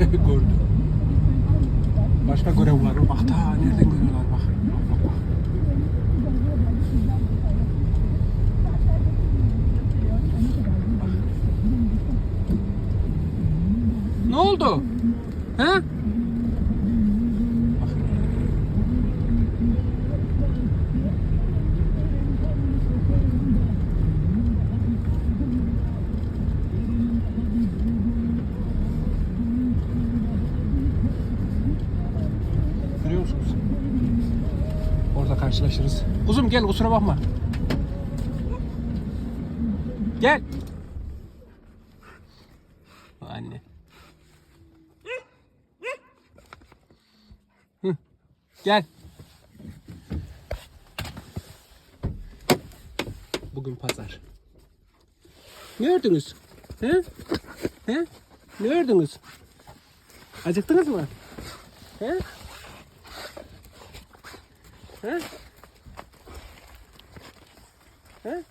Gördüm. Başka görev var. Bak ta nereden görüyorlar bak. Ne oldu? He? Karşılaşırız. Kuzum gel kusura bakma. Gel. Anne. Hı. Gel. Bugün pazar. Ne ördünüz? He? He? Ne ördünüz? Acıktınız mı? He? He? He?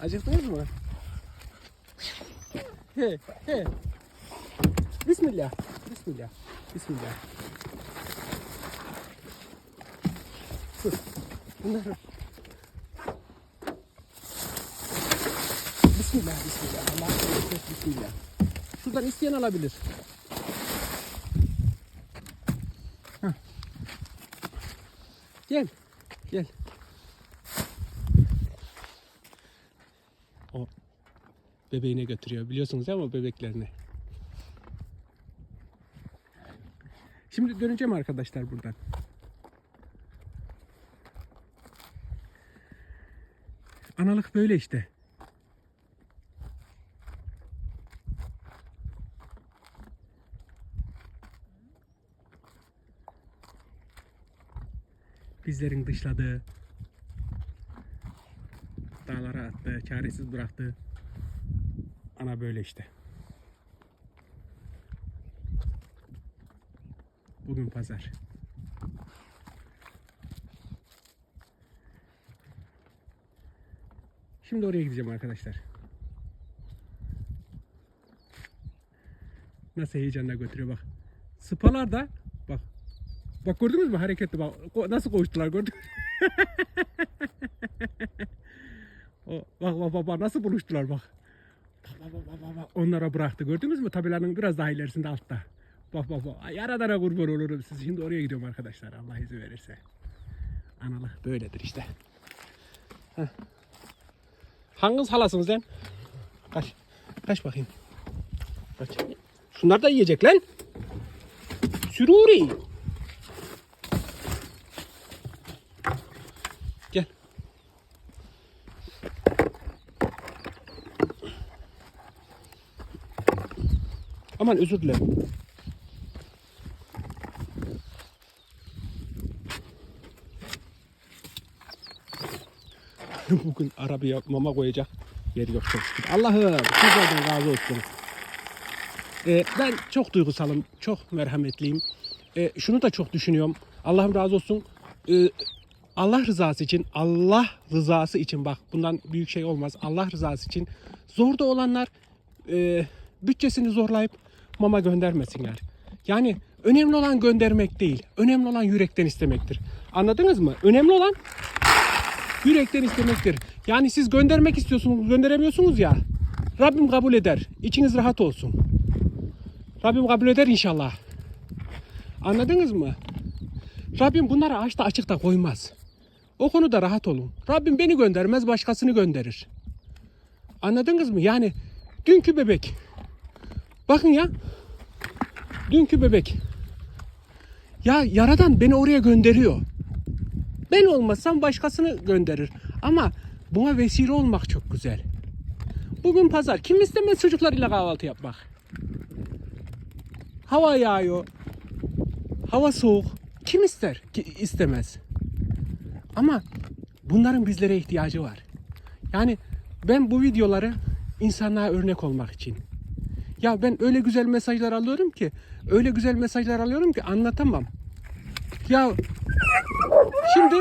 Acıktınız mı? He, he. Bismillah. Bismillah. Bismillah. Dur. Bunları. Bismillah, bismillah. Allah korusun, bismillah. Şuradan isteyen alabilir. Heh. Gel. Gel. O bebeğine götürüyor biliyorsunuz o bebeklerini? Şimdi döneceğim arkadaşlar buradan. Analık böyle işte. Bizlerin dışladığı, dağlara attı, çaresiz bıraktı. Ana böyle işte. Bugün pazar. Şimdi oraya gideceğim arkadaşlar. Nasıl heyecanla götürüyor bak. Spalar da bak. Bak gördünüz mü hareketli bak. Nasıl koştular gördün mü? Bak bak bak bak nasıl buluştular bak. Bak bak bak bak, bak. Onlara bıraktı gördünüz mü? Tabelanın biraz daha ilerisinde altta. Bak bak bak. Ay aradana kurban olurum siz. Şimdi oraya gidiyorum arkadaşlar. Allah izin verirse. Analık böyledir işte. Heh. Hanginiz halasınız lan? Kaç. Kaç bakayım. Kaç. Şunlar da yiyecek lan. Süruri. Aman özür dilerim. Bugün arabaya mama koyacak yer yok. Allah'ım sizlerden razı olsun. Ee, ben çok duygusalım, çok merhametliyim. Ee, şunu da çok düşünüyorum. Allah'ım razı olsun. Ee, Allah rızası için, Allah rızası için bak bundan büyük şey olmaz. Allah rızası için zorda olanlar e, bütçesini zorlayıp mama göndermesinler. Yani önemli olan göndermek değil. Önemli olan yürekten istemektir. Anladınız mı? Önemli olan yürekten istemektir. Yani siz göndermek istiyorsunuz, gönderemiyorsunuz ya. Rabbim kabul eder. İçiniz rahat olsun. Rabbim kabul eder inşallah. Anladınız mı? Rabbim bunları açta açıkta koymaz. O konuda rahat olun. Rabbim beni göndermez, başkasını gönderir. Anladınız mı? Yani dünkü bebek. Bakın ya. Dünkü bebek. Ya yaradan beni oraya gönderiyor. Ben olmasam başkasını gönderir. Ama buna vesile olmak çok güzel. Bugün pazar. Kim istemez çocuklarıyla kahvaltı yapmak? Hava yağıyor. Hava soğuk. Kim ister? Ki istemez. Ama bunların bizlere ihtiyacı var. Yani ben bu videoları insanlığa örnek olmak için. Ya ben öyle güzel mesajlar alıyorum ki, öyle güzel mesajlar alıyorum ki anlatamam. Ya Şimdi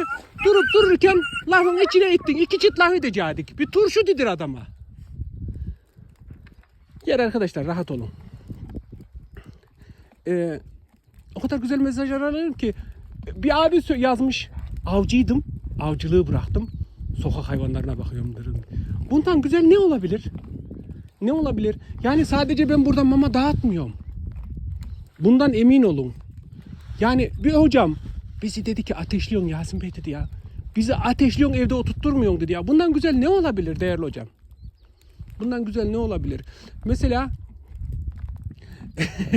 durup dururken lafın içine ettin. iki çift laf edecektik. Bir turşu didir adama. Yer arkadaşlar rahat olun. e, o kadar güzel mesajlar alıyorum ki bir abi yazmış avcıydım avcılığı bıraktım sokak hayvanlarına bakıyorum. Bundan güzel ne olabilir? Ne olabilir? Yani sadece ben burada mama dağıtmıyorum. Bundan emin olun. Yani bir hocam bizi dedi ki ateşliyorsun Yasin Bey dedi ya. Bizi ateşliyorsun evde oturtturmuyorsun dedi ya. Bundan güzel ne olabilir değerli hocam? Bundan güzel ne olabilir? Mesela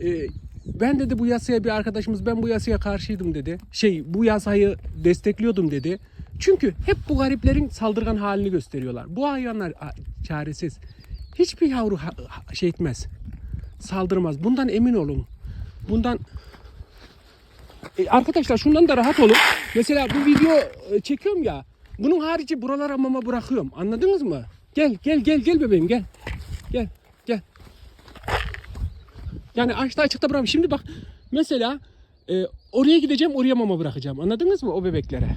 e, ben dedi bu yasaya bir arkadaşımız ben bu yasaya karşıydım dedi. Şey bu yasayı destekliyordum dedi. Çünkü hep bu gariplerin saldırgan halini gösteriyorlar. Bu hayvanlar çaresiz. Hiçbir yavru şey etmez. Saldırmaz. Bundan emin olun. Bundan E, arkadaşlar şundan da rahat olun. Mesela bu video e, çekiyorum ya. Bunun harici buralara mama bırakıyorum. Anladınız mı? Gel gel gel gel bebeğim gel. Gel gel. Yani açta açıkta bırakıyorum. Şimdi bak mesela e, oraya gideceğim oraya mama bırakacağım. Anladınız mı o bebeklere?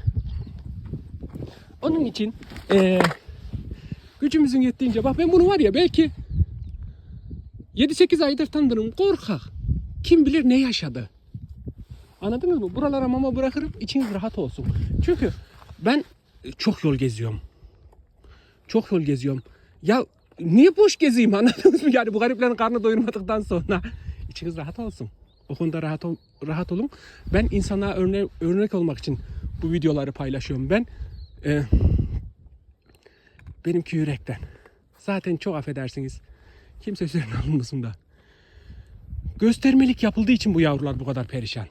Onun için e, gücümüzün yettiğince bak ben bunu var ya belki 7-8 aydır tanıdığım korkak. Kim bilir ne yaşadı. Anladınız mı? Buralara mama bırakırım içiniz rahat olsun. Çünkü ben çok yol geziyorum. Çok yol geziyorum. Ya niye boş gezeyim anladınız mı? Yani bu gariplerin karnı doyurmadıktan sonra içiniz rahat olsun. O konuda rahat ol- rahat olun. Ben insanlara örnek örnek olmak için bu videoları paylaşıyorum. Ben e, benimki yürekten. Zaten çok affedersiniz. Kimse üzerine alınmasın da. Göstermelik yapıldığı için bu yavrular bu kadar perişan.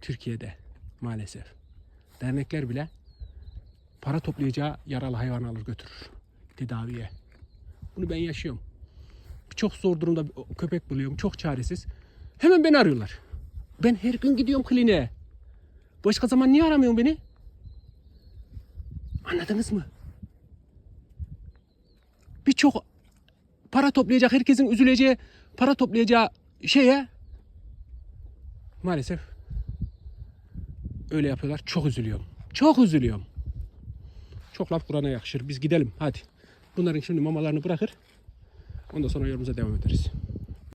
Türkiye'de maalesef. Dernekler bile para toplayacağı yaralı hayvan alır götürür tedaviye. Bunu ben yaşıyorum. Çok zor durumda köpek buluyorum. Çok çaresiz. Hemen beni arıyorlar. Ben her gün gidiyorum kliniğe. Başka zaman niye aramıyorsun beni? Anladınız mı? Birçok para toplayacak, herkesin üzüleceği, para toplayacağı şeye maalesef öyle yapıyorlar. Çok üzülüyorum. Çok üzülüyorum. Çok laf Kur'an'a yakışır. Biz gidelim hadi. Bunların şimdi mamalarını bırakır. Ondan sonra yolumuza devam ederiz.